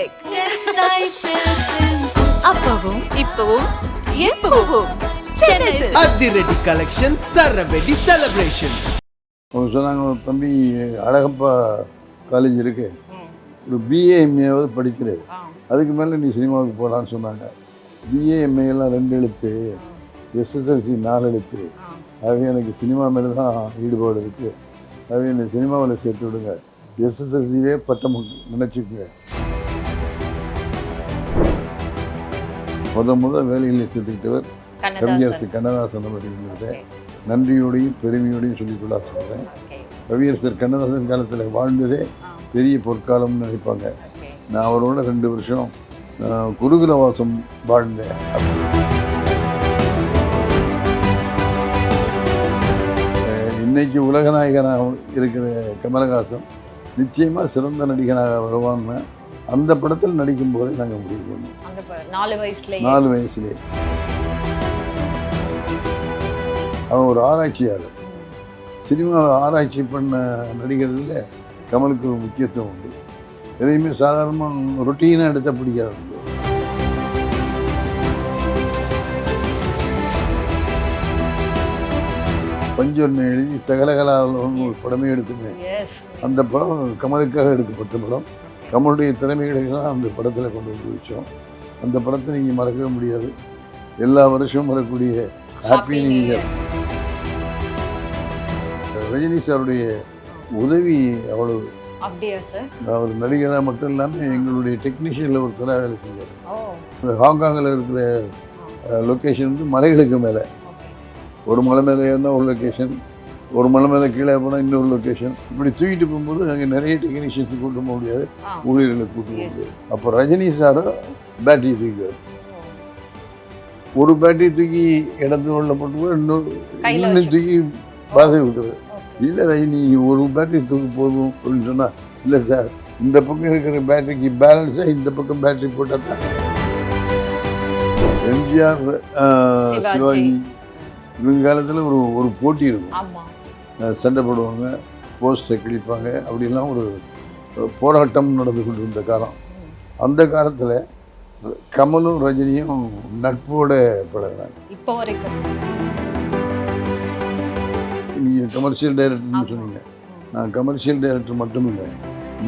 Silk அப்பவும் இப்பவும் எப்பவும் அதிரடி கலெக்ஷன் சரவெடி செலிப்ரேஷன் அவங்க சொன்னாங்க தம்பி அழகப்பா காலேஜ் இருக்கு. ஒரு பிஏஎம்ஏவாவது படிக்கிறது அதுக்கு மேலே நீ சினிமாவுக்கு போகலான்னு சொன்னாங்க. பிஏஎம்ஏ எல்லாம் ரெண்டு எழுத்து எஸ்எஸ்எல்சி நாலு எழுத்து. ஆகவே எனக்கு சினிமா மேலே தான் ஈடுபாடு இருக்குது ஆகவே என்னை சினிமாவில் சேர்த்து விடுங்க. எஸ்எஸ்எல்சியே பட்டம் நினச்சிக்கோங்க. முத முத வேலையில் சேர்த்துக்கிட்டவர் கவியரசு கண்ணதாசன் அப்படிங்கிறத நன்றியோடையும் பெருமையோடையும் சொல்லிக்கொள்ள சொல்கிறேன் கவியரசர் கண்ணதாசன் காலத்தில் வாழ்ந்ததே பெரிய பொற்காலம்னு நினைப்பாங்க. நான் அவரோட ரெண்டு வருஷம் ஆஹ், குருகுல வாசம் வாழ்ந்தேன். இன்னைக்கு உலக நாயகனாக இருக்கிற கமலஹாசன் நிச்சயமாக சிறந்த நடிகனாக வருவான்னு அந்த படத்தில் நடிக்கும் போதே நாங்கள் முடிவு பண்ணோம் நாலு வயசுலயே. நாலு வயசுலேயே. அவன் ஒரு ஆராய்ச்சியாளர். சினிமா ஆராய்ச்சி பண்ண நடிகர்களில் கமலுக்கு ஒரு முக்கியத்துவம் உண்டு. எதையுமே சாதாரணமாக ரொட்டீனாக எடுத்த பிடிக்காது பஞ்சொன்னு எழுதி சகலகலாவில் ஒரு படமே எடுத்துங்க அந்த படம் கமலுக்காக எடுக்கப்பட்ட படம். கமலுடைய திறமைகளைலாம் அந்த படத்தில் கொண்டு வந்து வச்சோம். அந்த படத்தை நீங்கள் மறக்கவே முடியாது. எல்லா வருஷமும் வரக்கூடிய ஹாப்பி நியூ இயர் ரஜினி சாருடைய உதவி அவ்வளவு. அப்படியா சார் அவர் நடிகராக மட்டும் இல்லாமல் எங்களுடைய டெக்னீஷியனில் ஒரு தர வேலை செஞ்சார். ஹாங்காங்கில் இருக்கிற லொக்கேஷன் வந்து மலைகளுக்கு மேலே. ஒரு மலை மேலே ஏறினா ஒரு லொக்கேஷன் ஒரு மலை மேலே கீழே போனால் இன்னொரு லொக்கேஷன் இப்படி தூக்கிட்டு போகும்போது அங்கே நிறைய டெக்னீஷியன்ஸ் கூட்ட போக முடியாது. ஊழியர்களை கூட்ட. முடியாது. அப்போ ரஜினி சாரும் பேட்டரி தூக்கிவார் ஒரு பேட்டரி தூக்கி இடத்துல உள்ள போட்டு இன்னொரு இன்னொன்று. தூக்கி பாதை விட்டுறது இல்லை ரஜினி ஒரு பேட்டரி தூக்கி போதும் அப்படின்னு சொன்னால் இல்லை சார் இந்த பக்கம் இருக்கிற பேட்டரிக்கு பேலன்ஸாக இந்த பக்கம் பேட்டரி போட்டால் தான். எம்ஜிஆர் சிவாஜி. இவங்க காலத்தில் ஒரு ஒரு போட்டி இருக்கும். சண்டை போடுவாங்க போஸ்டை கிழிப்பாங்க. அப்படிலாம் ஒரு போராட்டம் நடந்து கொண்டிருந்த காலம். அந்த காலத்தில் கமலும் ரஜினியும் நட்போட பழகினாங்க இப்போ வரைக்கும். நீங்கள் கமர்ஷியல் டைரக்டர்னு. சொன்னீங்க. நான் கமர்ஷியல் டைரக்டர் மட்டும் இல்லை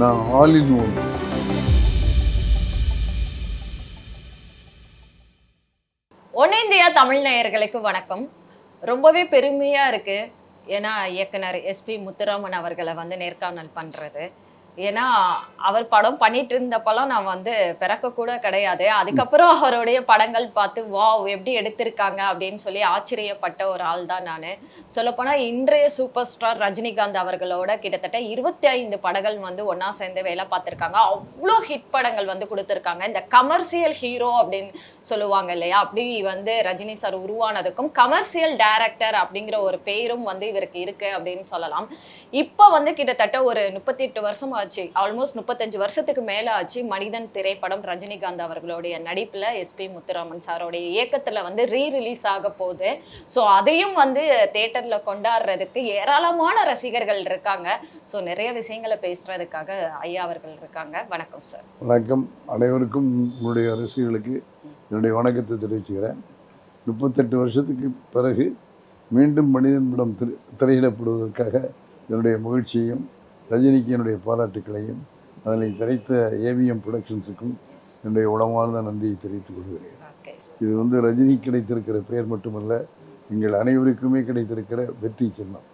நான் all in one one India Tamil நேயர்களுக்கு வணக்கம். ரொம்பவே பெருமையா இருக்கு. ஏன்னா இயக்குனர் எஸ்பி முத்துராமன் அவர்களை வந்து நேர்காணல் பண்ணுறது ஏன்னா அவர் படம் பண்ணிட்டு இருந்தப்பெல்லாம் நான் வந்து பிறக்க கூட கிடையாது. அதுக்கப்புறம் அவருடைய படங்கள் பார்த்து வாவ் எப்படி எடுத்திருக்காங்க? அப்படின்னு சொல்லி ஆச்சரியப்பட்ட ஒரு ஆள் தான் நான். சொல்லப்போனால் இன்றைய சூப்பர் ஸ்டார் ரஜினிகாந்த் அவர்களோட கிட்டத்தட்ட இருபத்தி ஐந்து படங்கள் வந்து ஒன்றா சேர்ந்து வேலை பார்த்துருக்காங்க. அவ்வளோ ஹிட் படங்கள் வந்து கொடுத்துருக்காங்க. இந்த கமர்ஷியல் ஹீரோ அப்படின்னு சொல்லுவாங்க இல்லையா? அப்படி வந்து ரஜினி சார் உருவானதுக்கும் கமர்ஷியல் டைரக்டர் அப்படிங்கிற ஒரு பெயரும் வந்து இவருக்கு இருக்கு அப்படின்னு சொல்லலாம். இப்போ வந்து கிட்டத்தட்ட ஒரு முப்பத்தி எட்டு வருஷம் ஆச்சு. ஆல்மோஸ்ட் முப்பத்தஞ்சு வருஷத்துக்கு மேல ஆச்சு மனிதன் திரைப்படம் ரஜினிகாந்த் அவர்களுடைய நடிப்புல எஸ்பி முத்துராமன் சாரோடைய இயக்கத்துல வந்து ரீ ரிலீஸ் ஆக போகுது. ஸோ அதையும் வந்து தேட்டர்ல கொண்டாடுறதுக்கு ஏராளமான ரசிகர்கள் இருக்காங்க. ஸோ நிறைய விஷயங்களை பேசுறதுக்காக ஐயா அவர்கள் இருக்காங்க. வணக்கம் சார் வணக்கம். அனைவருக்கும் உங்களுடைய ரசிகர்களுக்கு என்னுடைய வணக்கத்தை தெரிவிச்சுக்கிறேன். முப்பத்தெட்டு வருஷத்துக்கு பிறகு மீண்டும் மனிதன் படம் திரையிடப்படுவதற்காக என்னுடைய மகிழ்ச்சியும் ரஜினிக்கு என்னுடைய பாராட்டுக்களையும் அதனை திரைத்த ஏவிஎம் ப்ரொடக்ஷன்ஸுக்கும் என்னுடைய உளமார்ந்த நன்றியை தெரிவித்துக் கொள்கிறேன். இது வந்து ரஜினி கிடைத்திருக்கிற பெயர் மட்டுமல்ல எங்கள் அனைவருக்குமே கிடைத்திருக்கிற வெற்றி சின்னம்.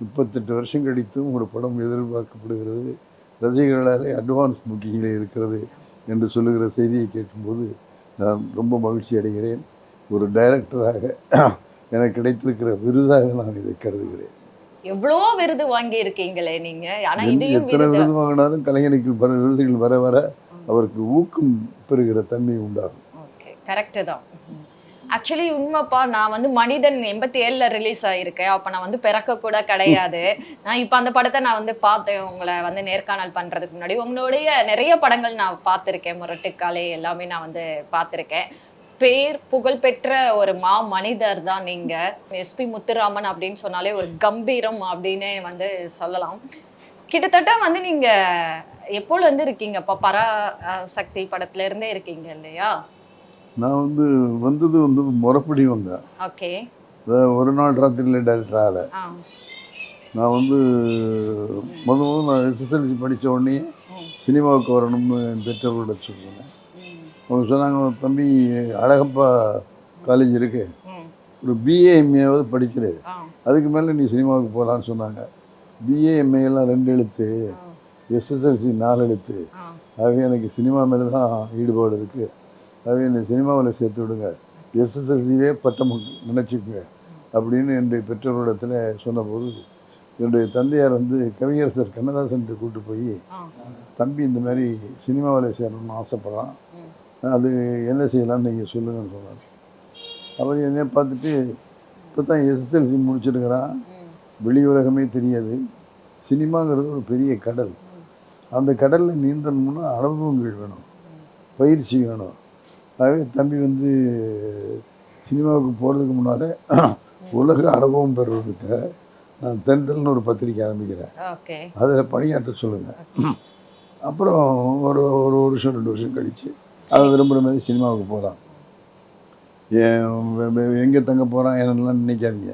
முப்பத்தெட்டு வருஷம் கழித்தும் ஒரு படம் எதிர்பார்க்கப்படுகிறது. ரசிகர்களாலே அட்வான்ஸ் புக்கிங்கில் இருக்கிறது என்று சொல்லுகிற செய்தியை கேட்கும்போது நான் ரொம்ப மகிழ்ச்சி அடைகிறேன். ஒரு டைரக்டராக எனக்கு கிடைத்திருக்கிற விருதாக நான் இதை கருதுகிறேன். எவ்வளோ விருது வாங்கி இருக்கீங்களே நீங்க? ஆனா இதையும் எத்தனை விருது. வாங்கினாலும் கலைஞனுக்கு வர விருதுகள் வர வர அவருக்கு ஊக்கம் பெறுகிற தன்மை உண்டாகும். ஓகே கரெக்டு தான். ஆக்சுவலி உண்மைப்பா நான் வந்து மனிதன் எண்பத்தி ஏழுல ரிலீஸ் ஆயிருக்கேன். அப்ப நான் வந்து பிறக்க கூட கிடையாது. நான் இப்ப அந்த படத்தை நான் வந்து பார்த்தேன். உங்களை வந்து நேர்காணல் பண்றதுக்கு முன்னாடி. உங்களுடைய நிறைய படங்கள் நான் பார்த்திருக்கேன். முரட்டுக்காலே எல்லாமே நான் வந்து பார்த்திருக்கேன். பேர் புகழ்பெற்ற ஒரு மா மனிதர் தான் நீங்க. எஸ்பி முத்துராமன் அப்படின்னு சொன்னாலே ஒரு கம்பீரம் அப்படின்னு வந்து சொல்லலாம். கிட்டத்தட்ட வந்து நீங்க எப்போல இருந்து இருக்கீங்க? அப்ப பரா அஹ், சக்தி படத்துல இருந்தே இருக்கீங்க இல்லையா? நான் வந்து வந்தது வந்து முறைப்படி வந்தேன். ஓகே. ஒரு நாள் ராத்திரியில் டேரக்டர் ஆகலை. நான் வந்து முத முதல்ல நான் எஸ்எஸ்எல்சி படித்த உடனே சினிமாவுக்கு வரணும்னு என் பெற்றோர்களோட ம், அவங்க சொன்னாங்க தம்பி அழகப்பா காலேஜ் இருக்கு. ம், ஒரு பிஏ எம்ஏவாவது படிச்சிரு அதுக்கு மேலே நீ சினிமாவுக்கு போகலான்னு சொன்னாங்க. பிஏ எம்ஏ எல்லாம் ரெண்டு எழுத்து எஸ்எஸ்எல்சி நாலு எழுத்து. ஆகவே எனக்கு சினிமா மேலே தான் ஈடுபாடு இருக்குது ஆகவே என்னை சினிமாவில் சேர்த்து விடுங்க. எஸ்எஸ்எல்சியே பட்டம் நினச்சிக்குங்க. அப்படின்னு என்னுடைய பெற்றோரிடத்தில் சொன்னபோது என்னுடைய தந்தையார் வந்து கவியரசர் கண்ணதாசன்ட்டு கூப்பிட்டு போய் தம்பி இந்த மாதிரி சினிமாவில் சேரணும்னு ஆசைப்பட்றான். அது என்ன செய்யலாம்னு நீங்கள் சொல்லுங்கன்னு சொன்னார் அவர் என்னை பார்த்துட்டு இப்போ தான் எஸ்எஸ்எல்சி முடிச்சிருக்கிறான். வெளி உலகமே தெரியாது. சினிமாங்கிறது ஒரு பெரிய கடல். அந்த கடலில் நீந்தணும்னா அனுபவங்கள் வேணும். பயிற்சி வேணும். ஆகவே தம்பி வந்து சினிமாவுக்கு போகிறதுக்கு முன்னாலே உலக அனுபவம் பெறுவதற்கு நான் தென்றல்னு ஒரு பத்திரிக்கை ஆரம்பிக்கிறேன். அதில் பணியாற்ற சொல்லுங்கள் அப்புறம் ஒரு ஒரு வருஷம் ரெண்டு வருஷம் கழித்து அதை விரும்புகிற மாதிரி சினிமாவுக்கு போகலாம் ஏன் எங்கே தங்க போகிறான் என்னெல்லாம் நினைக்காதீங்க.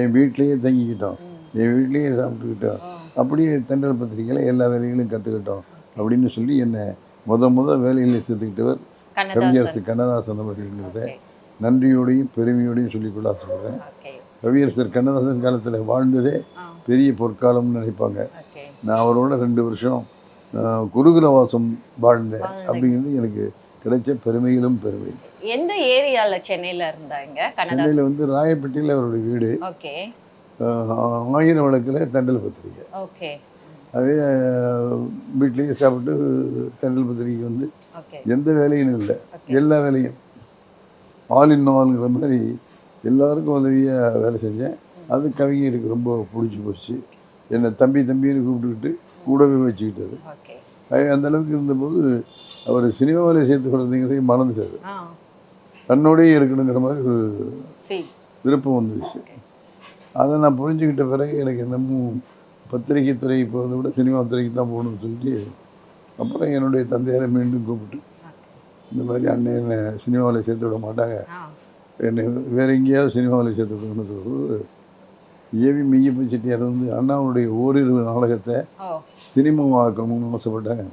என் வீட்லேயே தங்கிக்கிட்டோம். என் வீட்லேயே சாப்பிட்டுக்கிட்டோம். அப்படியே தென்றல் பத்திரிக்கையில் எல்லா வேலைகளும் கற்றுக்கிட்டோம். அப்படின்னு சொல்லி என்னை முத முத வேலையில் சேர்த்துக்கிட்டவர் கவியரசு கண்ணதாசன் அவர்கள்ங்கிறத நன்றியோடையும் பெருமையோடையும் சொல்லிக்கொள்ள ஆசைப்படுறேன் ஓகே. கவியரசர் கண்ணதாசன் காலத்தில் வாழ்ந்ததே பெரிய பொற்காலம்னு நினைப்பாங்க. நான் அவரோட ரெண்டு வருஷம் குருகுலவாசம் வாழ்ந்தேன். அப்படிங்கிறது எனக்கு கிடைச்ச பெருமையிலும் பெருமை. எந்த ஏரியால சென்னையில இருந்தாங்க சென்னையில் வந்து ராயப்பேட்டையில் அவருடைய வீடு. ஓகே. ஆஹ், ஆயிரம் வழக்கில் தென்றல் பத்திரிக்கை. ஓகே. அதே வீட்லேயே சாப்பிட்டு தென்றல் பத்திரிக்கை வந்து எந்த வேலையும் இல்லை. எல்லா வேலையும். ஆல் இன் ஆல்ங்கிற மாதிரி எல்லாருக்கும் உதவியாக வேலை செஞ்சேன். அது கவிஞருக்கு ரொம்ப பிடிச்சி போச்சு. என்னை தம்பி தம்பின்னு கூப்பிட்டுக்கிட்டு கூடவே அது அந்த அளவுக்கு இருந்தபோது அவர் சினிமாவில் சேர்த்து கொடுத்தீங்கிறதையும் மறந்துட்டாரு தன்னோடயே இருக்கணுங்கிற மாதிரி ஒரு விருப்பம் வந்துருச்சு. அதை நான் புரிஞ்சுக்கிட்ட பிறகு எனக்கு என்னமும் பத்திரிகை துறைக்கு போகிறத விட சினிமா துறைக்கு தான் போகணும்னு சொல்லிட்டு அப்புறம் என்னுடைய தந்தையாரை மீண்டும் கூப்பிட்டு இந்த மாதிரி அண்ணன் என்னை சினிமாவில் சேர்த்து விட மாட்டாங்க. என்னை வேற எங்கேயாவது சினிமாவில் சேர்த்து விடணும்னு சொல்லும்போது ஏவி மெய்யப்ப செட்டியார் வந்து அண்ணாவுடைய ஓரிரு நாடகத்தை சினிமாவாக்கணும்னு ஆசைப்பட்டாங்க.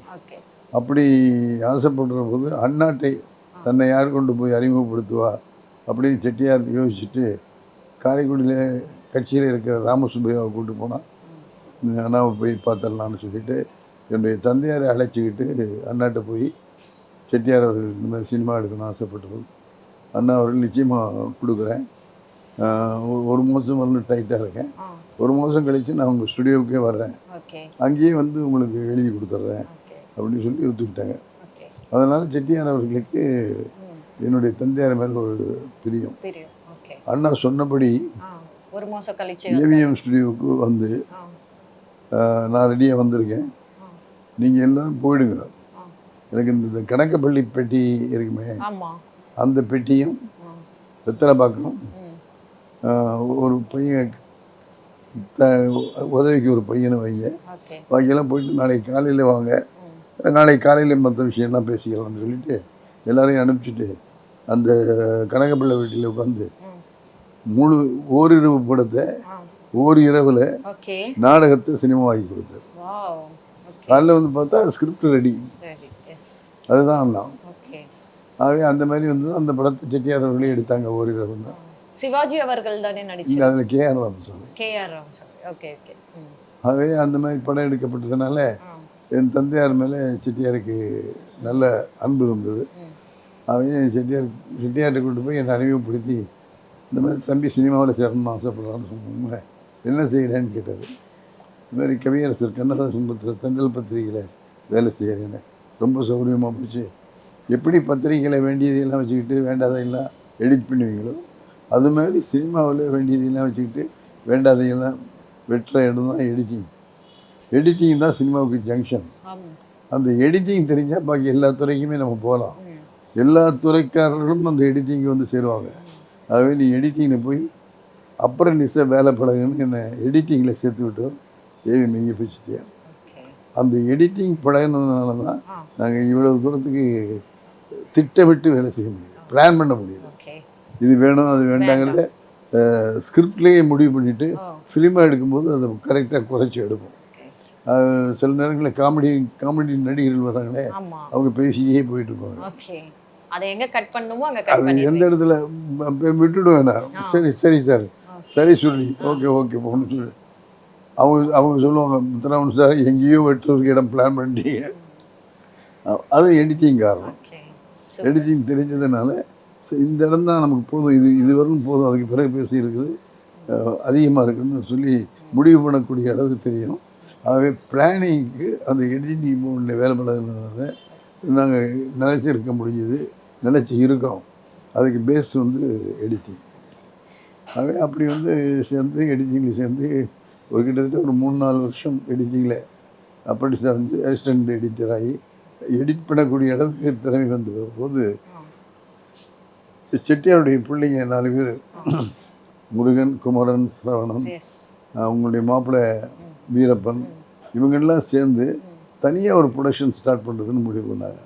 அப்படி ஆசைப்படுற போது அண்ணாட்டை தன்னை யார் கொண்டு போய் அறிமுகப்படுத்துவா அப்படின்னு செட்டியார் யோசிச்சுட்டு காரைக்குடியில் கட்சியில் இருக்கிற ராமசுப்பையாவை கூட்டு போனால் இந்த அண்ணாவை போய் பார்த்துடலான்னு சொல்லிட்டு என்னுடைய தந்தையாரை அழைச்சிக்கிட்டு அண்ணாட்ட போய் செட்டியார் அவர்கள் இந்த மாதிரி சினிமா எடுக்கணும்னு ஆசைப்பட்டது அண்ணா அவர்கள் நிச்சயமாக கொடுக்குறேன். ஒரு- மாதம் வரலும் டைட்டாக இருக்கேன். ஒரு மாதம் கழித்து நான் உங்கள் ஸ்டுடியோவுக்கே வர்றேன். அங்கேயே வந்து உங்களுக்கு எழுதி கொடுத்துட்றேன். அப்படின்னு சொல்லி ஒத்துக்கிட்டாங்க அதனால் செட்டியார் அவர்களுக்கு என்னுடைய தந்தையார் மேல் ஒரு பிரியம். அண்ணா சொன்னபடி ஒரு மாசம் கழிச்சு ஏவிஎம் ஸ்டுடியோவுக்கு வந்து நான் ரெடியாக வந்திருக்கேன். நீங்கள் எல்லாரும் போயிடுங்க. எனக்கு இந்த கணக்கப்பள்ளி பெட்டி இருக்குமே அந்த பெட்டியும் ஆ. வெத்தலை பாக்கம் ம். ஆஹ், ஒரு பையன் உதவிக்கு ஒரு பையனை வைங்க. பாக்கியெல்லாம் போயிட்டு நாளைக்கு காலையில் வாங்க. நாளைக்கு காலையில் மற்ற விஷயம்லாம் பேசிக்கலாம்னு சொல்லிட்டு எல்லாரையும் அனுப்பிச்சிட்டு அந்த கனகப்பிள்ளை வீட்டில் உட்காந்து முழு ஓரிரவு படத்தை ஓர் இரவில் நாடகத்தை சினிமாவாக்கி கொடுத்தாரு. காலையில் வந்து பார்த்தா ஸ்கிரிப்ட் ரெடி அதுதான் அண்ணா ஓகே. ஆகவே அந்த மாதிரி வந்து அந்த படத்தை செட்டியார் அவர்களே எடுத்தாங்க ஓரிரவு தான். சிவாஜி அவர்கள் தானே இல்லை நடிச்சார் அதில் K R Ramasamy. K R sir okay okay. ஆகவே அந்த மாதிரி படம் எடுக்கப்பட்டதுனால என் தந்தையார் மேலே செட்டியாருக்கு நல்ல அன்பு இருந்தது. அவன் அவன் செட்டியார் செட்டியார்கிட்ட கொண்டு போய் என்னை அறிமுகப்படுத்தி இந்த மாதிரி தம்பி சினிமாவில் சேரணும்னு ஆசைப்படுறான்னு சொன்னாங்க என்ன செய்கிறேன்னு கேட்டார். இந்த மாதிரி கவியரசர் கண்ணதாசன் சுந்தரத்தில் தஞ்சல் பத்திரிகையில் வேலை செய்கிறேன்னு ரொம்ப சௌகரியமாக போச்சு. எப்படி பத்திரிகையில் வேண்டியதையெல்லாம் வச்சுக்கிட்டு வேண்டாதையெல்லாம் எடிட் பண்ணுவீங்களோ அது மாதிரி சினிமாவில் வேண்டியதையெல்லாம் வச்சுக்கிட்டு வேண்டாதையெல்லாம் வெட்டுற இடம் தான் எடிட்டிங் எடிட்டிங் தான் சினிமாவுக்கு ஜங்ஷன் அந்த எடிட்டிங் தெரிஞ்சால் பாக்கி எல்லா துறைக்குமே நம்ம போகலாம் எல்லா துறைக்காரர்களும் அந்த எடிட்டிங்கு வந்து சேருவாங்க. ஆகவே நீ எடிட்டிங்கில் போய் அப்புறம் நிச வேலை பழகுன்னு என்னை எடிட்டிங்கில் சேர்த்து விட்டு ஏவி மெய்ய ஓகே அந்த எடிட்டிங் பழகினதுனால தான். நாங்கள் இவ்வளவு தூரத்துக்கு திட்டமிட்டு வேலை செய்ய முடியுது. பிளான் பண்ண முடியுது. இது வேணும் அது வேண்டாங்கிறத ஸ்கிரிப்ட்லேயே முடிவு பண்ணிவிட்டு ஃபிலிமாக எடுக்கும்போது அதை கரெக்டாக குறைச்சி எடுப்போம். சில நேரங்களில் காமெடி காமெடி நடிகர்கள் வராங்களே அவங்க பேசியே போயிட்டு இருப்பாங்க அதை எங்க கட் பண்ணணுமோ அங்க அது எந்த இடத்துல விட்டுடுவேன் நான். சரி சரி சார். சரி சொல்லி. ஓகே ஓகே போகணும் சொல்லி அவங்க அவங்க சொல்லுவாங்க முத்துராமன் சார் எங்கேயோ வெட்டுறதுக்கு இடம் பிளான் பண்ணிட்டீங்க. அது எடிட்டிங் காரணம். எடிட்டிங் தெரிஞ்சதுனால இந்த இடம் தான் நமக்கு போதும். இது இது வரலும் போதும். அதுக்கு பிறகு பேசி இருக்குது அதிகமாக இருக்குன்னு சொல்லி முடிவு பண்ணக்கூடிய அளவுக்கு தெரியும். ஆகவே பிளானிங்க்கு அந்த எடிட்டிங் போர்டில் வேலை பழகினதுனால நாங்கள் நிலைச்சி இருக்க முடியுது நிலைச்சி இருக்கோம். அதுக்கு பேஸ் வந்து எடிட்டிங் ஆகவே அப்படி வந்து சேர்ந்து எடிட்டிங்கில் சேர்ந்து ஒரு கிட்டத்தட்ட ஒரு மூணு நாலு வருஷம் எடிட்டிங்கில் அப்படி சேர்ந்து அசிஸ்டன்ட் எடிட்டர் ஆகி எடிட் பண்ணக்கூடிய அளவுக்கு திறமை வந்து போது செட்டியாருடைய பிள்ளைங்க நாலு பேர். முருகன் குமரன் சிரவணன் அவங்களுடைய மாப்பிள்ளை வீரப்பன் இவங்கெல்லாம் சேர்ந்து தனியாக ஒரு ப்ரொடக்ஷன் ஸ்டார்ட் பண்ணுறதுன்னு முடிவு பண்ணாங்க.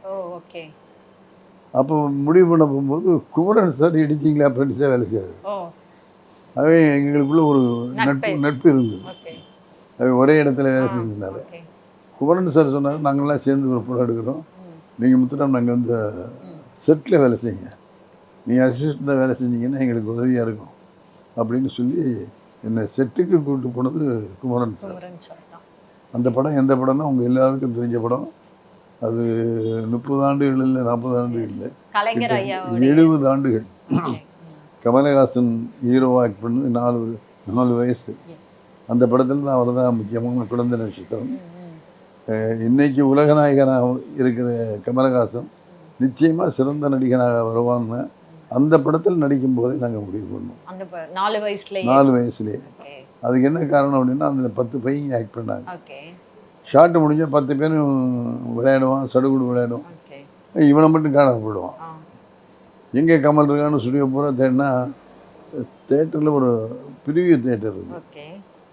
அப்போ முடிவு பண்ண போகும்போது குமரன் சார் எடிட்டிங்கில் அப்ரெண்டிஸாக வேலை செய்யாது ஓ. அவே எங்களுக்குள்ள ஒரு நட்பு நட்பு. இருந்தது. ஓகே. அவை ஒரே இடத்துல வேலை ஓகே. குமரன் சார் சொன்னார் நாங்கள்லாம் சேர்ந்து ஒரு படம் எடுக்கிறோம். நீங்கள் முத்துராம் நாங்கள் வந்து செட்டில் வேலை செய்யுங்க. நீங்கள் அசிஸ்டண்ட்டாக வேலை செஞ்சீங்கன்னா எங்களுக்கு உதவியாக இருக்கும். அப்படின்னு சொல்லி என்னை செட்டுக்கு கூப்பிட்டு போனது குமரன் சார். அந்த படம் எந்த படம்னா உங்கள் எல்லாருக்கும் தெரிஞ்ச படம். அது முப்பது ஆண்டுகள் இல்லை நாற்பது ஆண்டுகள் இல்லை. எழுபது ஆண்டுகள். கமலஹாசன் ஹீரோவாக ஆக்ட் பண்ணது நாலு நாலு வயசு. அந்த படத்தில் தான் அவர் தான் முக்கியமான குழந்தை நட்சத்திரம். இன்னைக்கு உலக நாயகனாக இருக்கிற கமலஹாசன் நிச்சயமாக சிறந்த நடிகனாக வருவான்னு அந்த படத்தில் நடிக்கும் போதே நாங்கள் முடிவு பண்ணோம். நாலு வயசுலயே? நாலு வயசுலேயே. அதுக்கு என்ன காரணம் அப்படின்னா அந்த பத்து பையங்க ஆக்ட் பண்ணாங்க. ஷார்ட் முடிஞ்சால் பத்து பேரும் விளையாடுவான் சடுகுடு விளையாடுவான் இவனை மட்டும் காணாம போயிடுவான். எங்கே கமல் இருக்கான்னு ஸ்டுடியோ பூரா தேடினா தேட்டரில் ஒரு பிரிவியூ தேட்டர் இருக்குது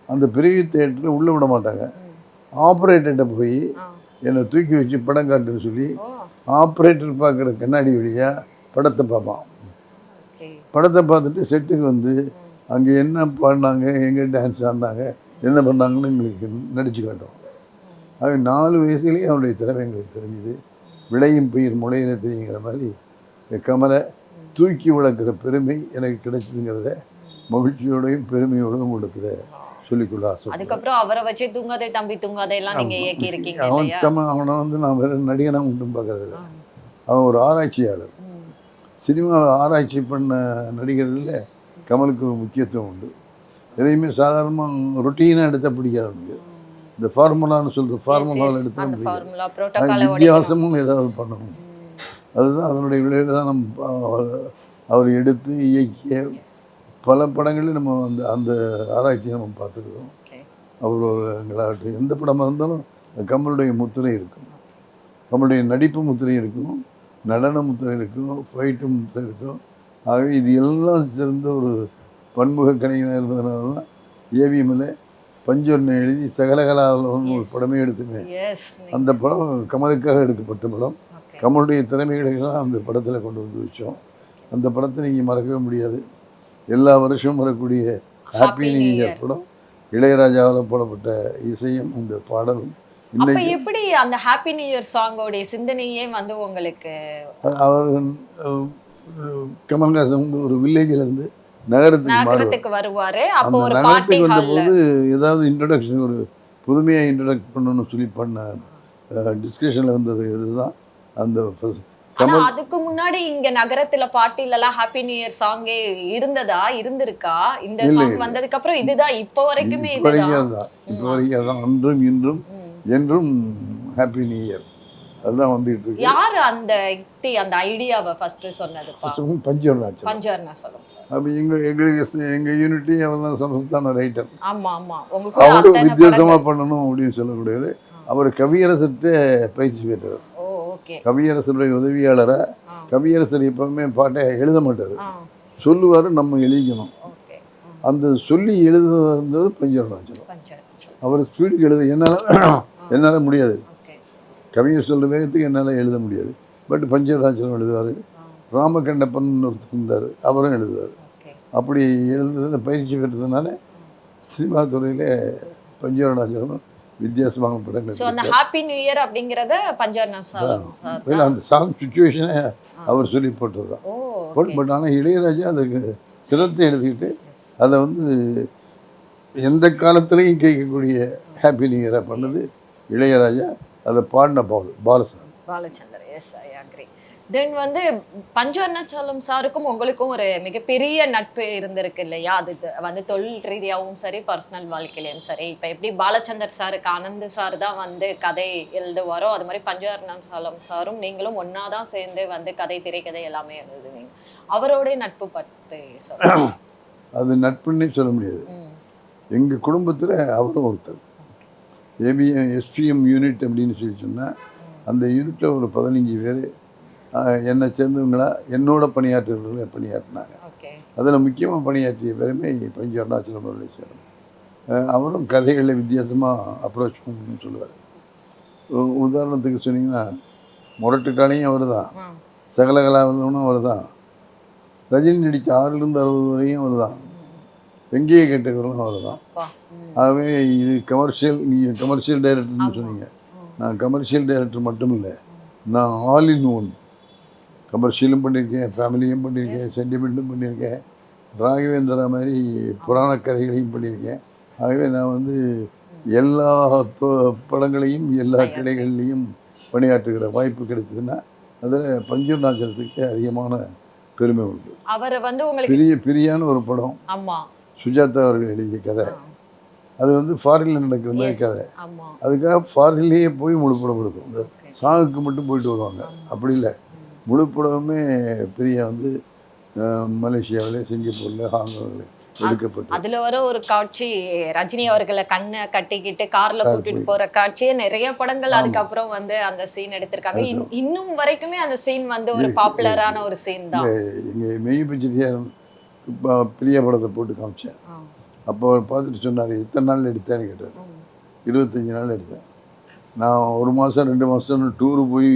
அந்த பிரிவியூ தேட்டரில் உள்ளே விட மாட்டாங்க. ஆப்ரேட்டர்கிட்ட போய் என்னை தூக்கி வச்சு படம் காட்டுன்னு சொல்லி ஆப்ரேட்டர் பார்க்குற கண்ணாடி வழியாக படத்தை பார்ப்பான். படத்தை பார்த்துட்டு செட்டுக்கு வந்து அங்கே என்ன பாடினாங்க எங்கே டான்ஸ் ஆடினாங்க என்ன பண்ணாங்கன்னு எங்களுக்கு நடிச்சு காட்டும் அது நாலு வயசுலேயே அவருடைய திறமை எங்களுக்கு தெரிஞ்சுது. விளையும் பயிர் முளையில தெரியுங்கிற மாதிரி கமலை தூக்கி வளர்க்குற பெருமை எனக்கு கிடைச்சதுங்கிறத மகிழ்ச்சியோடையும் பெருமையோடையும் உங்களுக்கு சொல்லிக்கொள்ள ஆசை அதுக்கப்புறம் அவரை வச்சு தூங்காதே தம்பி தூங்காதே எல்லாம் நீங்க இயக்கி இருக்கீங்க அவன் தம்ம அவனை வந்து நான் வேற நடிகனாக உண்டும் பார்க்கறதில்ல. அவன் ஒரு ஆராய்ச்சியாளர். சினிமா ஆராய்ச்சி பண்ண நடிகர்களில் கமலுக்கு முக்கியத்துவம் உண்டு. எதையுமே சாதாரணமாக ரொட்டீனாக எடுத்தால் பிடிக்காது அவனுக்கு இந்த ஃபார்முலான்னு சொல்கிற ஃபார்முலாவில். எடுத்தால் வித்தியாசமும் ஏதாவது பண்ணணும். அதுதான் அதனுடைய விளைவில் தான் நம்ம அவர் எடுத்து இயக்கிய பல படங்களில் நம்ம அந்த அந்த ஆராய்ச்சியை நம்ம பார்த்துருக்கோம் அவர் ஒரு எங்களாகட்டும் எந்த படமாக இருந்தாலும் கமலுடைய முத்திரை இருக்கும். கமலுடைய நடிப்பு முத்திரை இருக்கும். நடன முத்திரை இருக்கும் ஃபைட்டு முத்திரை இருக்கும். ஆகவே இது எல்லாம் சேர்ந்த ஒரு பன்முக கலைஞனாக இருந்ததுனால தான் ஏவிஎம்மில் பஞ்சொன்னை எழுதி சகலகலாவில் ஒரு. படமே எடுத்துமே அந்த படம் கமலுக்காக எடுக்கப்பட்ட படம். கமலுடைய திறமைகளை எல்லாம் அந்த படத்தில் கொண்டு வந்து வச்சோம். அந்த படத்தை நீங்கள் மறக்கவே முடியாது. எல்லா வருஷமும் வரக்கூடிய ஹாப்பி நியூ இயர் படம். இளையராஜாவால் போடப்பட்ட இசையும் இந்த பாடலும் அப்ப எப்படி அந்த ஹாப்பி நியூ இயர் சாங்கோடைய சிந்தனையே வந்து உங்களுக்கு அவர் கமல்ஹாசன் ஒரு வில்லேஜில் இருந்து நகரத்துக்கு வருவாரு. அப்போ ஒரு பார்ட்டி நகரத்துக்கு ஹால்ல வந்தபோது ஏதாவது இன்ட்ரடக்ஷன் ஒரு புதுமையாக இன்ட்ரடக்ட் பண்ணணும்னு சொல்லி பண்ண டிஸ்கஷனில் இருந்தது இதுதான். அந்த அதுக்கு முன்னாடி இங்க நகரத்துல பார்ட்டில எல்லாம் ஹாப்பி நியூ இயர் சாங்கே இருந்ததா? இருந்திருக்கா? இந்த சாங். வந்ததுக்கு அப்புறம் இதுதான் இப்போ வரைக்குமே இதுதான். இப்போ வரைக்கும் அன்றும் இன்றும். என்றும் ஹாப்பி நியூ இயர் அதுதான் வந்துகிட்டு இருக்கு. யாரு அந்த யுக்தி அந்த ஐடியாவை ஃபர்ஸ்ட் சொன்னதுப்பா? பஞ்சவராஜன் பஞ்சவர்ணா சொல்லுங்க அப்போ எங்கள் எங்களுக்கு எங்கள் யூனிட்டி அவர் தான் சமஸ்தான ரைட்டர் ஆமா ஆமா. உங்க வித்தியாசமாக படங்கள். பண்ணணும் அப்படின்னு சொல்லக்கூடியவர். அவர் கவியரசர்கிட்ட பயிற்சி பெற்றவர். ஓ ஓகே. கவியரசருடைய உதவியாளரை கவியரசர் எப்பவுமே பாட்டை எழுத மாட்டார். சொல்லுவார் நம்ம எழுதிக்கணும். அந்த சொல்லி எழுதுனவர் பஞ்சவராஜன் பஞ்சவர்ணா சொல்லுங்க அவர் ஸ்பீடுக்கு எழுத என்னால். என்னால் முடியாது. கவிஞர் சொல்கிற வேகத்துக்கு என்னால் எழுத முடியாது. பட் பஞ்சராஜனம் எழுதுவார். ராமகண்டப்பன் ஒருத்தர் இருந்தார். அவரும் எழுதுவார். அப்படி எழுதுறத பயிற்சி பெற்றதுனால சினிமா துறையில் பஞ்சவரணாச்சலம் வித்தியாசமான படங்கள் ஸோ அந்த. ஹாப்பி நியூ இயர் அப்படிங்கறத பஞ்சவர்ணம் சார் அந்த சாங் சுச்சுவேஷனை அவர் சொல்லி போட்டது தான் ஓ பட் ஓகே. பட் ஆனால் இளையராஜா அதுக்கு சிரத்தை எழுதிக்கிட்டு அதை வந்து எந்த காலத்துலேயும் கேட்கக்கூடிய ஹாப்பி நியூ இயராக பண்ணது இளையராஜா அதை பாடின பால் Balasamy Balachander yes I agree then வந்து பஞ்சவர்ணாச்சலம் சாருக்கும் உங்களுக்கும் ஒரு மிகப்பெரிய நட்பு இருந்திருக்கு இல்லையா? அது வந்து தொழில் ரீதியாகவும் சரி பர்சனல் வாழ்க்கையிலையும் சரி. இப்போ எப்படி பாலச்சந்தர் சாருக்கு ஆனந்த் சார் தான் வந்து கதை எழுதுவாரோ அது மாதிரி பஞ்சவர்ணாச்சலம் சாரும் நீங்களும் ஒன்றா தான் சேர்ந்து வந்து கதை திரைக்கதை எல்லாமே எழுதுவீங்க. அவரோட நட்பு பற்றி அது நட்புன்னே சொல்ல முடியாது. எங்கள் குடும்பத்தில் அவரும் ஒருத்தர். ஏபிஎம் எஸ்பிஎம் யூனிட் அப்படின்னு சொல்லி சொன்னால் அந்த யூனிட்டில் ஒரு பதினஞ்சு பேர் என்னை சேர்ந்தவங்களா என்னோட பணியாற்றுறவங்கள பணியாற்றினாங்க. அதில் முக்கியமாக பணியாற்றிய பெருமை பஞ்சு அருணாச்சலம் அஹ் அவரும் கதைகளை வித்தியாசமாக அப்ரோச் பண்ணணும்னு சொல்லுவார். உதாரணத்துக்கு சொன்னீங்கன்னா முரட்டுக்காலையும் அவர் தான் ஆ. சகலகலாவலனும் அவர் தான் ரஜினி நடித்த ஆறுலேருந்து அறுபது வரையும் அவர் தான் எங்கேயே கேட்டுக்கிறதும் அவர் தான் அப்பா ம். ஆகவே இது கமர்ஷியல் நீங்கள் கமர்ஷியல் டைரக்டர்னு. சொன்னீங்க. நான் கமர்ஷியல் டைரக்டர் மட்டும் இல்லை நான் ஆல் இன் ஒன் கமர்ஷியலும் பண்ணியிருக்கேன் ஃபேமிலியும் பண்ணியிருக்கேன். சென்டிமெண்ட்டும் பண்ணியிருக்கேன் ராகவேந்திரா மாதிரி புராண கதைகளையும் பண்ணியிருக்கேன் ஆகவே நான் வந்து எல்லா படங்களையும் எல்லா. கிளைகள்லையும் பணியாற்றுகிற வாய்ப்பு கிடைச்சதுன்னா அதில் பஞ்சநாச்சரத்துக்கு அதிகமான பெருமை உண்டு அவர் வந்து உங்களுக்கு பெரிய பிரியான ஒரு படம் ஆமா சுஜாதா அவர்கள் எழுதிய கதை. அது வந்து ஃபாரினில் நடக்கிற மாதிரி. கதை. அதுக்காக ஃபாரின்லேயே போய் முழு படம் கொடுக்கும் இந்த சாங்குக்கு மட்டும் போயிட்டு வருவாங்க. அப்படி இல்லை. முழு படமுமே பெரிய வந்து மலேசியாவில் சிங்கப்பூரில் ஹாங்காங்கில் எடுக்கப்பட்டு. அதுல வர ஒரு காட்சி ரஜினி அவர்களை கண்ணை கட்டிக்கிட்டு கார்ல கூட்டிட்டு போற காட்சியே நிறைய படங்கள் அதுக்கப்புறம் வந்து அந்த சீன் எடுத்திருக்காங்க. இன்- இன்னும் வரைக்குமே அந்த சீன் வந்து ஒரு பாப்புலரான ஒரு சீன் தான். எங்கள் மெய் பட்ஜெட்டியார் பிரியா படத்தை போட்டு காமிச்சேன். அப்போ அவர் பார்த்துட்டு சொன்னார் எத்தனை நாள் எடுத்தேன்னு கேட்டார். இருபத்தஞ்சி நாள் எடுத்தேன். நான் ஒரு மாதம் ரெண்டு மாதம் டூரு போய்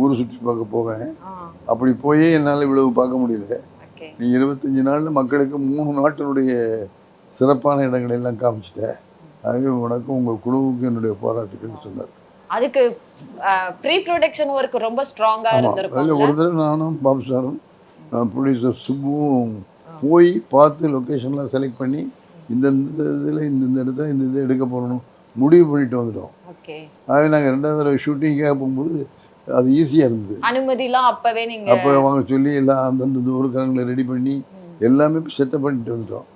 ஊர் சுற்றி பார்க்க போவேன். அப்படி போயே என்னால் இவ்வளவு பார்க்க முடியல. நீ இருபத்தஞ்சி நாளில் மக்களுக்கு மூணு நாட்டினுடைய சிறப்பான இடங்களை எல்லாம் காமிச்சிட்ட. ஆகவே உனக்கும் உங்கள் குழுவுக்கும் என்னுடைய பாராட்டுக்கள்னு சொன்னார். அதுக்கு ப்ரீ ப்ரொடக்ஷன் ஒர்க் ரொம்ப ஸ்ட்ராங்கா ஆமாம் அதில் இருந்திருக்கும் ஒரு தடவை நானும் பாபு சாரும் ப்ரொடியூசர் சுப்புவும் போய் பார்த்து லொக்கேஷன்லாம் செலக்ட் பண்ணி இந்தந்த இதில் இந்தந்த இடத்துல இந்த இதை எடுக்க போகணும் முடிவு பண்ணிட்டு வந்துட்டோம். ஆகவே நாங்கள் ரெண்டாவது தடவை ஷூட்டிங்காக போகும்போது அது ஈஸியாக இருந்தது. அனுமதிலாம் அப்பவே நீங்க அப்போ அவங்க சொல்லி எல்லாம் அந்தந்த ஊருக்காரங்களை ரெடி பண்ணி எல்லாமே செட்டப் பண்ணிட்டு வந்துட்டோம்.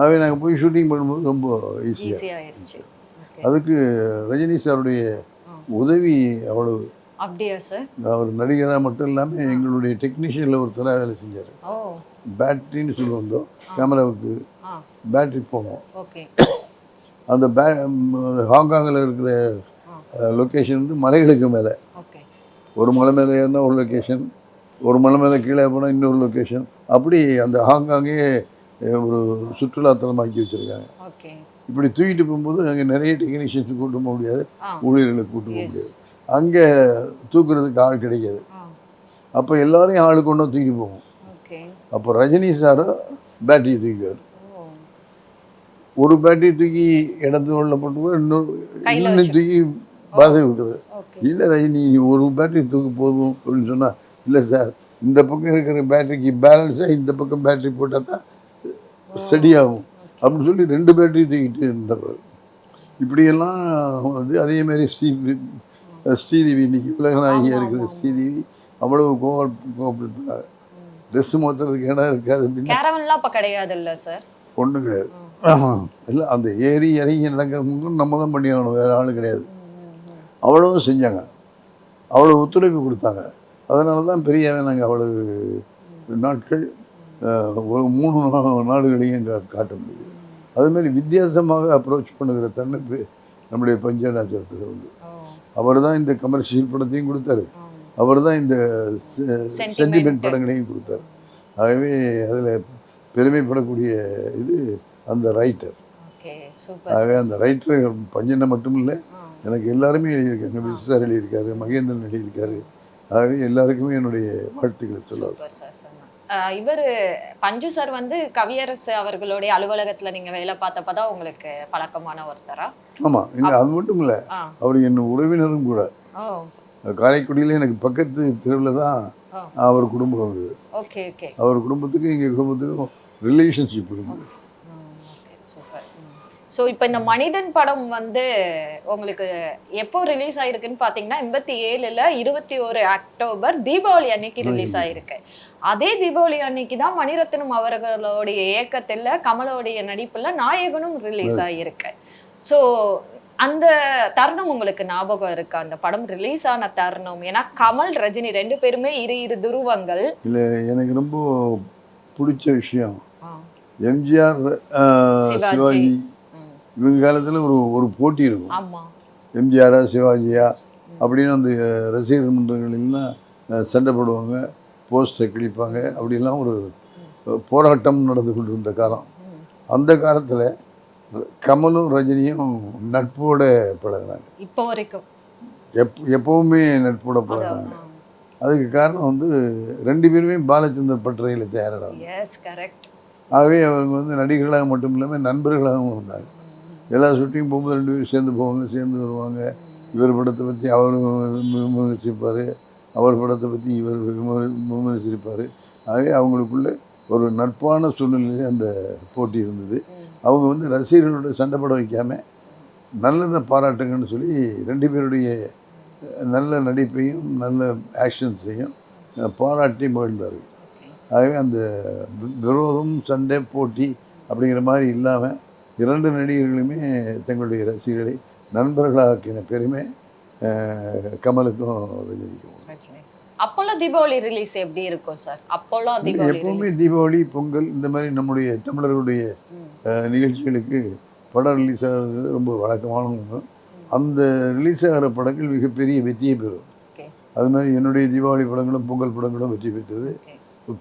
ஆகவே நாங்கள் போய் ஷூட்டிங் பண்ணும்போது ரொம்ப ஈஸியாக. அதுக்கு ரஜினி சாருடைய. உதவி அவ்வளவு. அப்படியா சார் அவர் நடிகராக மட்டும் இல்லாமல் எங்களுடைய டெக்னீஷியனில் ஒருத்தராக வேலை செஞ்சார். சொல்லி வந்தோம் கேமராவுக்கு போவோம் ஓகே. அந்த பே ஹாங்காங்கில் இருக்கிற லொக்கேஷன் வந்து மலைகளுக்கு மேலே. ஓகே. ஒரு மலை மேலே ஏறினா ஒரு லொக்கேஷன் ஒரு மலை மேலே கீழே போனால் இன்னொரு லொக்கேஷன் அப்படி அந்த ஹாங்காங்கே ஒரு சுற்றுலாத்தலமாக்கி வச்சுருக்காங்க. இப்படி தூக்கிட்டு போகும்போது அங்கே நிறைய டெக்னீஷியன்ஸ் கூட்ட முடியாது ஆ. ஊழியர்களை கூட்ட எஸ் முடியாது. அங்கே தூக்குறதுக்கு ஆள் கிடைக்காது. அப்போ எல்லாரையும் ஆள் கொண்டு வந்து தூக்கி போவோம். அப்போ ரஜினி சாரும் பேட்டரி தூக்குவார் ஒரு பேட்டரி தூக்கி இடத்துல உள்ள போட்டு இன்னொரு. தூக்கி பாதை ஓகே. இல்லை ரஜினி ஒரு பேட்டரி தூக்கு போதும் அப்படின்னு சொன்னால் இல்லை சார் இந்த பக்கம் இருக்கிற பேட்டரிக்கு பேலன்ஸாக இந்த பக்கம் பேட்டரி போட்டால் தான் ஸ்டடி ஆகும் அப்படின்னு சொல்லி ரெண்டு பேட்டரி தூக்கிட்டு இருந்தவர் இப்படியெல்லாம் வந்து அதே மாதிரி ஸ்ரீ ஸ்ரீதேவி இன்னைக்கு உலகநாயகியாக இருக்கிற. ஸ்ரீதேவி அவ்வளவு கோவல் கோவப்படுத்துறாங்க ட்ரெஸ் மாற்றுறதுக்கு இடம் இருக்காது அப்படின்னு கேரவன்லாம் அப்ப கிடையாது இல்ல சார் ஒன்றும் கிடையாது இல்லை அந்த ஏறி இறங்கி நடக்கிறவங்க நம்ம தான் பண்ணி ஆகணும் வேறு ஆள் கிடையாது. அவ்வளவும் செஞ்சாங்க. அவ்வளோ ஒத்துழைப்பு கொடுத்தாங்க. அதனால தான் பெரிய நாங்கள் அவ்வளவு நாட்கள் ஒரு மூணு நாடுகளையும் காட்ட முடியுது. அதுமாரி வித்தியாசமாக அப்ரோச் பண்ணுகிற தன்மை நம்முடைய பஞ்சநாச்சரத்தில் உண்டு அவர் தான் இந்த கமர்ஷியல் படத்தையும் கொடுத்தாரு. அவர் தான் இந்த. சென்டிமெண்ட் படங்களையும் கொடுத்தாரு. ஆகவே அதில் பெருமைப்படக்கூடிய இது அந்த ரைட்டர் ஆகவே அந்த ரைட்டர் பஞ்சனை மட்டும் இல்லை எனக்கு எல்லாருமே எழுதியிருக்காங்க. விஸ் சார் எழுதியிருக்காரு மகேந்திரன் எழுதியிருக்காரு. ஆகவே எல்லாருக்குமே என்னுடைய வாழ்த்துக்களை சொல்லுவார் இவர் பஞ்சு சார் வந்து கவியரசு அவர்களுடைய அலுவலகத்துல நீங்க வேலை பார்த்தப்பதான் உங்களுக்கு பழக்கமான ஒருத்தரா? ஆமாம் இல்லை அது மட்டும் இல்லை அவர் என் உறவினரும் கூட. காரைக்குடியில் எனக்கு பக்கத்து தெருவில் தான் அவர் குடும்பம் ஓகே அவர் குடும்பத்துக்கும் எங்கள் குடும்பத்துக்கும் ரிலேஷன்ஷிப் இருந்தது. ஸோ இப்போ இந்த மனிதன் படம் வந்து உங்களுக்கு எப்போ ரிலீஸ் ஆயிருக்குன்னு பார்த்தீங்கன்னா எண்பத்தி ஏழுல இருபத்தி ஒரு அக்டோபர் தீபாவளி அன்னைக்கு ரிலீஸ் ஆயிருக்கு. அதே தீபாவளி அன்னைக்கு தான் மணிரத்னம் அவர்களுடைய இயக்கத்தில் கமலோடைய நடிப்புல நாயகனும் ரிலீஸ் ஆகியிருக்கு ஸோ அந்த தருணம் உங்களுக்கு ஞாபகம் இருக்கு? அந்த படம் ரிலீஸ் ஆன தருணம். ஏன்னா கமல் ரஜினி ரெண்டு பேருமே இரு இரு துருவங்கள். இல்லை எனக்கு ரொம்ப பிடிச்ச விஷயம். எம்ஜிஆர் சிவாஜி. இவங்க காலத்தில் ஒரு ஒரு போட்டி இருக்கும். எம்ஜிஆரா சிவாஜியா அப்படின்னு அந்த ரசிகர் மன்றங்களெல்லாம் அஹ், சண்டை போடுவாங்க போஸ்டரை கிழிப்பாங்க. அப்படிலாம் ஒரு போராட்டம் நடந்து கொண்டிருந்த காலம். அந்த காலத்தில் கமலும் ரஜினியும் நட்போட பழகினாங்க. இப்போ வரைக்கும். எப் எப்பவுமே நட்போட பழகினாங்க. அதுக்கு காரணம் வந்து ரெண்டு பேருமே பாலச்சந்தர் பட்டறையில் தயாரிடாங்க ஆகவே அவங்க வந்து நடிகர்களாக மட்டும் இல்லாமல் நண்பர்களாகவும் இருந்தாங்க. எல்லா ஷூட்டிங் போகும்போது ரெண்டு பேரும் சேர்ந்து போவாங்க சேர்ந்து வருவாங்க. இவர் படத்தை பற்றி அவர் விமர்சிப்பார். அவர் படத்தை பற்றி இவர் விமர் விமர்சிப்பார். ஆகவே அவங்களுக்குள்ள ஒரு நட்பான சூழ்நிலையில் அந்த போட்டி இருந்தது. அவங்க வந்து ரசிகர்களோட சண்டை போட வைக்காம நல்லதை பாராட்டுங்கன்னு சொல்லி ரெண்டு பேருடைய நல்ல நடிப்பையும் நல்ல ஆக்ஷன்ஸையும் பாராட்டி மகிழ்ந்தார்கள். ஆகவே அந்த விரோதம் சண்டை போட்டி அப்படிங்கிற மாதிரி இல்லாமல் இரண்டு நடிகர்களுமே தங்களுடைய ரசிகர்களை நண்பர்களாக்கின பெருமை கமலுக்கும் ரஜினிக்கும் அப்போல்லாம் தீபாவளி ரிலீஸ் எப்படி இருக்கும் சார் அப்போல்லாம் எப்பவுமே. தீபாவளி பொங்கல் இந்த மாதிரி நம்முடைய தமிழர்களுடைய நிகழ்ச்சிகளுக்கு படம் ரிலீஸ் ஆகிறது ரொம்ப வழக்கமான ஒன்று அந்த ரிலீஸ் ஆகிற படங்கள் மிகப்பெரிய வெற்றியை பெறும். அது மாதிரி என்னுடைய தீபாவளி படங்களும் பொங்கல் படங்களும் வெற்றி பெற்றது.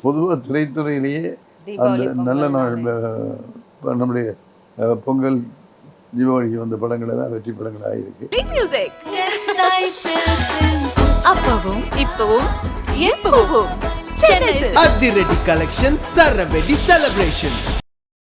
பொதுவாக திரைத்துறையிலேயே அந்த நல்ல நாள் நம்முடைய பொங்கல் தீபாவளிக்கு வந்த படங்கள் எல்லாம் வெற்றி படங்களாக இருக்கு. அப்பவும் இப்பவும் எப்பவும். அதிரடி கலெக்ஷன் சரவெடி செலிப்ரேஷன்